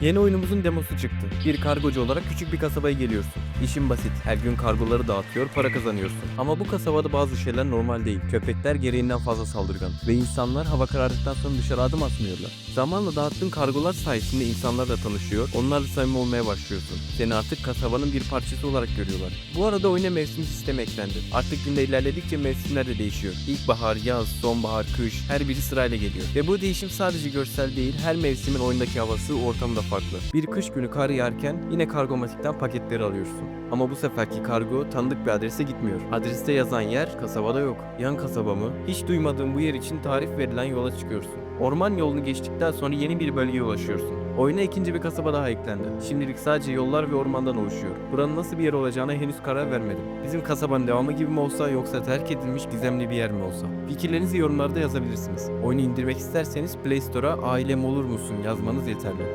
Yeni oyunumuzun demosu çıktı. Bir kargocu olarak küçük bir kasabaya geliyorsun. İşin basit. Her gün kargoları dağıtıyor, para kazanıyorsun. Ama bu kasabada bazı şeyler normal değil. Köpekler gereğinden fazla saldırgan. Ve insanlar hava karardıktan sonra dışarı adım atmıyorlar. Zamanla dağıttığın kargolar sayesinde insanlarla tanışıyor, onlarla samimi olmaya başlıyorsun. Seni artık kasabanın bir parçası olarak görüyorlar. Bu arada oyuna mevsim sistemi eklendi. Artık günde ilerledikçe mevsimler de değişiyor. İlkbahar, yaz, sonbahar, kış her biri sırayla geliyor. Ve bu değişim sadece görsel değil, her mevsimin oyundaki havası, ortamı da farklı. Bir kış günü kar yağarken yine kargomatikten paketleri alıyorsun. Ama bu seferki kargo tanıdık bir adrese gitmiyor. Adreste yazan yer kasabada yok. Yan kasaba mı? Hiç duymadığın bu yer için tarif verilen yola çıkıyorsun. Orman yolunu geçtikten sonra yeni bir bölgeye ulaşıyorsun. Oyuna ikinci bir kasaba daha eklendi. Şimdilik sadece yollar ve ormandan oluşuyor. Buranın nasıl bir yer olacağına henüz karar vermedim. Bizim kasabanın devamı gibi mi olsa yoksa terk edilmiş gizemli bir yer mi olsa? Fikirlerinizi yorumlarda yazabilirsiniz. Oyunu indirmek isterseniz Play Store'a ailem olur musun yazmanız yeterli.